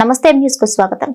నమస్తే న్యూస్కు స్వాగతం.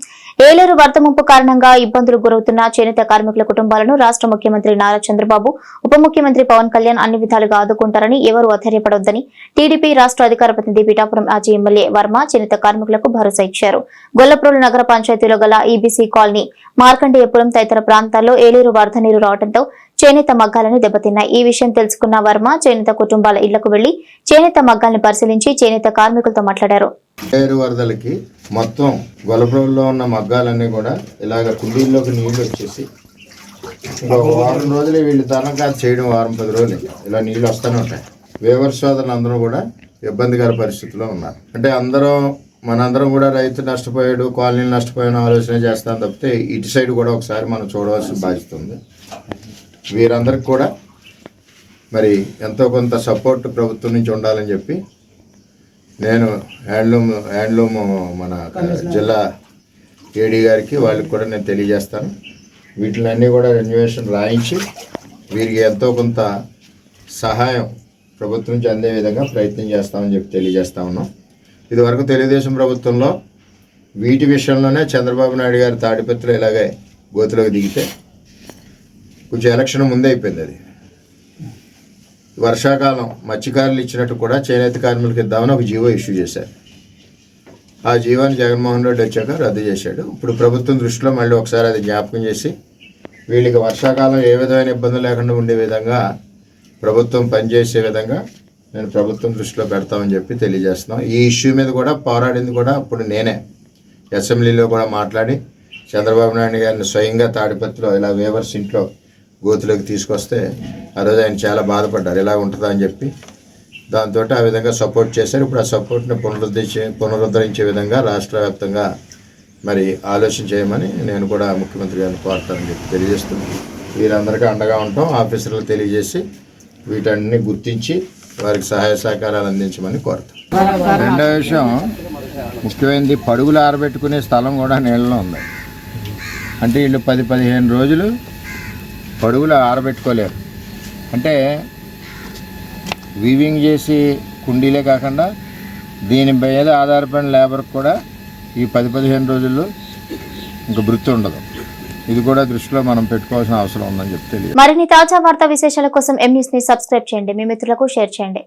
ఏలూరు వరద ముంపు కారణంగా ఇబ్బందులు గురవుతున్న చేనేత కార్మికుల కుటుంబాలను రాష్ట్ర ముఖ్యమంత్రి నారా చంద్రబాబు ఉప ముఖ్యమంత్రి పవన్ కళ్యాణ్ అన్ని విధాలుగా ఆదుకుంటారని ఎవరూ అధైర్యపడొద్దని టీడీపీ రాష్ట్ర అధికార ప్రతినిధి పీఠాపురం మాజీ ఎమ్మెల్యే వర్మ చేనేత కార్మికులకు భరోసా ఇచ్చారు. గొల్లప్రోలు నగర పంచాయతీలో గల ఈబీసీ కాలనీ మార్కండేయపురం తదితర ప్రాంతాల్లో ఏలూరు వరద నీరు రావడంతో చేనేత మగ్గాలను దెబ్బతిన్నాయి. ఈ విషయం తెలుసుకున్న వర్మ చేనేత కుటుంబాల ఇళ్ళకు వెళ్ళి చేనేత మగ్గాల్ని పరిశీలించి చేనేత కార్మికులతో మాట్లాడారు. ఏరు వరదలకి మొత్తం గొలపురంలో ఉన్న మగ్గాలన్నీ కూడా ఇలాగ కుండీల్లోకి నీళ్ళు వచ్చేసి వారం రోజులు వీళ్ళు తనఖా చేయడం వారం పది రోజులు. ఇలా నీళ్ళు వస్తూనే ఉంటాయి. వేవర్ సోదరులు అందరూ కూడా ఇబ్బందికర పరిస్థితిలో ఉన్నారు. అంటే అందరం మనందరం కూడా రైతు నష్టపోయాడు కాలనీలు నష్టపోయాడు ఆలోచన చేస్తాం తప్పితే ఇటు సైడ్ కూడా ఒకసారి మనం చూడవలసిన బాధ్యత ఉంది. వీరందరికి కూడా మరి ఎంతో కొంత సపోర్ట్ ప్రభుత్వం నుంచి ఉండాలని చెప్పి నేను హ్యాండ్లూమ్ హ్యాండ్లూమ్ మన జిల్లా ఏడీ గారికి వాళ్ళకి కూడా నేను తెలియజేస్తాను. వీటిలన్నీ కూడా రెన్యువేషన్ రాయించి వీరికి ఎంతో కొంత సహాయం ప్రభుత్వం నుంచి అందే విధంగా ప్రయత్నం చేస్తామని చెప్పి తెలియజేస్తా ఉన్నాం. ఇదివరకు తెలుగుదేశం ప్రభుత్వంలో వీటి విషయంలోనే చంద్రబాబు నాయుడు గారి తాడిపత్రులు ఇలాగే గోతులోకి దిగితే కొంచెం ఎలక్షన్ ముందే అయిపోయింది అది. వర్షాకాలం మత్స్యకారులు ఇచ్చినట్టు కూడా చేనేత కార్మికులకు ఇద్దామని ఒక జీవో ఇష్యూ చేశారు. ఆ జీవాన్ని జగన్మోహన్ రెడ్డి వచ్చాక రద్దు చేశాడు. ఇప్పుడు ప్రభుత్వం దృష్టిలో మళ్ళీ ఒకసారి అది జ్ఞాపకం చేసి వీళ్ళకి వర్షాకాలం ఏ విధమైన ఇబ్బంది లేకుండా ఉండే విధంగా ప్రభుత్వం పనిచేసే విధంగా నేను ప్రభుత్వం దృష్టిలో పెడతామని చెప్పి తెలియజేస్తున్నాం. ఈ ఇష్యూ మీద కూడా పోరాడింది కూడా అప్పుడు నేనే. అసెంబ్లీలో కూడా మాట్లాడి చంద్రబాబు నాయుడు గారిని స్వయంగా తాడిపత్రిలో ఇలా వేవర్స్ ఇంట్లో గోతిలోకి తీసుకొస్తే ఆ రోజు ఆయన చాలా బాధపడ్డారు. ఇలా ఉంటుందా? అని చెప్పి దాంతో ఆ విధంగా సపోర్ట్ చేశారు. ఇప్పుడు ఆ సపోర్ట్ని పునరుద్ధరించే పునరుద్ధరించే విధంగా రాష్ట్ర వ్యాప్తంగా మరి ఆలోచన చేయమని నేను కూడా ముఖ్యమంత్రి గారిని కోరుతానని చెప్పి తెలియజేస్తున్నాను. వీరందరికీ అండగా ఉంటాం ఆఫీసర్లకు తెలియజేసి వీటన్ని గుర్తించి వారికి సహాయ సహకారాలు అందించమని కోరుతాం రెండో విషయం ముఖ్యమైనది పడుగులు ఆరబెట్టుకునే స్థలం కూడా నీళ్ళలో ఉంది. అంటే వీళ్ళు పది పదిహేను రోజులు పడుగులు ఆరబెట్టుకోలేరు. అంటే వీవింగ్ చేసి కుండీలే కాకుండా దీని మీద ఆధారపడిన లేబర్కి కూడా ఈ పది పదిహేను రోజుల్లో ఇంక వృత్తి ఉండదు. ఇది కూడా దృష్టిలో మనం పెట్టుకోవాల్సిన అవసరం ఉందని చెప్తే మరిన్ని తాజా వార్తా విశేషాల కోసం ఎం ని సబ్స్క్రైబ్ చేయండి. మీ మిత్రులకు షేర్ చేయండి.